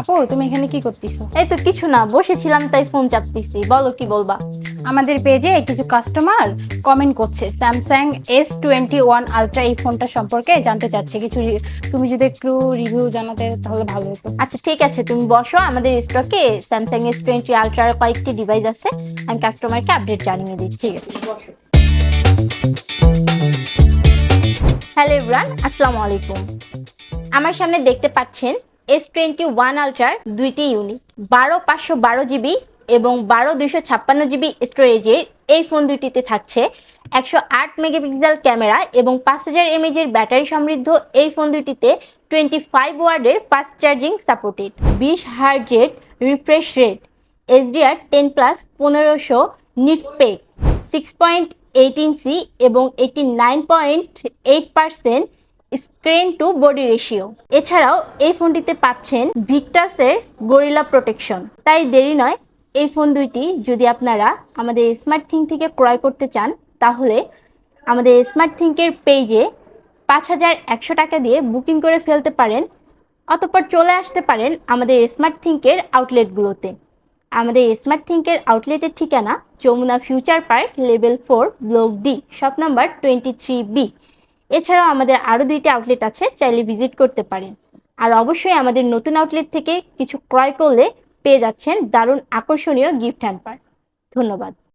আপু, তুমি এখানে কি করতেছো? এই তো কিছু না, বসেছিলাম, তাই ফোন চাপতেছি। বলো কি বলবা? আমাদের পেজে কিছু কাস্টমার কমেন্ট করছে Samsung S twenty one ultra এই ফোনটা সম্পর্কে জানতে চাচ্ছে। কিছু তুমি যদি একটু রিভিউ জানাতে, তাহলে ভালো হতো। আচ্ছা ঠিক আছে, তুমি বসো। আমাদের স্টকে স্যামসাং এস টোয়েন্টি আলট্রার কয়েকটি ডিভাইস আছে। আমি কাস্টমারকে আপডেট জানিয়ে দিচ্ছি। ঠিক আছে হ্যালো ইব্রান আসসালামু আলাইকুম। আমার সামনে দেখতে পাচ্ছেন এস টোয়েন্টি ওয়ান আলট্রার দুইটি ইউনিট বারো পাঁচশো বারো জিবি এবং বারো দুইশো ছাপ্পান্ন জিবি স্টোরেজের এই ফোন দুটিতে থাকছে একশো আট মেগাপিক্সেল ক্যামেরা এবং পাঁচ হাজার এমএজের ব্যাটারি সমৃদ্ধ এই ফোন দুটিতে টোয়েন্টি ফাইভ ওয়ার্ডের ফাস্ট চার্জিং সাপোর্টেড বিশ হার্জের refresh rate HDR ten plus পনেরোশো nits peak six point eight inch এবং eighty nine point eight percent screen to body ratio. এছাড়াও এই ফোনটিতে পাচ্ছেন ভিক্টাসের গরিলা প্রোটেকশন। তাই দেরি নয়, এই ফোন দুইটি যদি আপনারা আমাদের স্মার্ট থিং থেকে ক্রয় করতে চান, তাহলে আমাদের স্মার্ট থিঙ্কের পেজে পাঁচ হাজার একশো টাকা দিয়ে বুকিং করে ফেলতে পারেন, অতঃপর চলে আসতে পারেন আমাদের স্মার্ট থিঙ্কের আউটলেটগুলোতে। আমাদের স্মার্ট থিঙ্কের আউটলেটের ঠিকানা Jamuna future park level four, block D, shop number twenty three B. এছাড়াও আমাদের আরও দুইটি আউটলেট আছে, চাইলে ভিজিট করতে পারেন। আর অবশ্যই আমাদের নতুন আউটলেট থেকে কিছু ক্রয় করলে পেয়ে যাচ্ছেন দারুণ আকর্ষণীয় গিফট হ্যাম্পার ধন্যবাদ।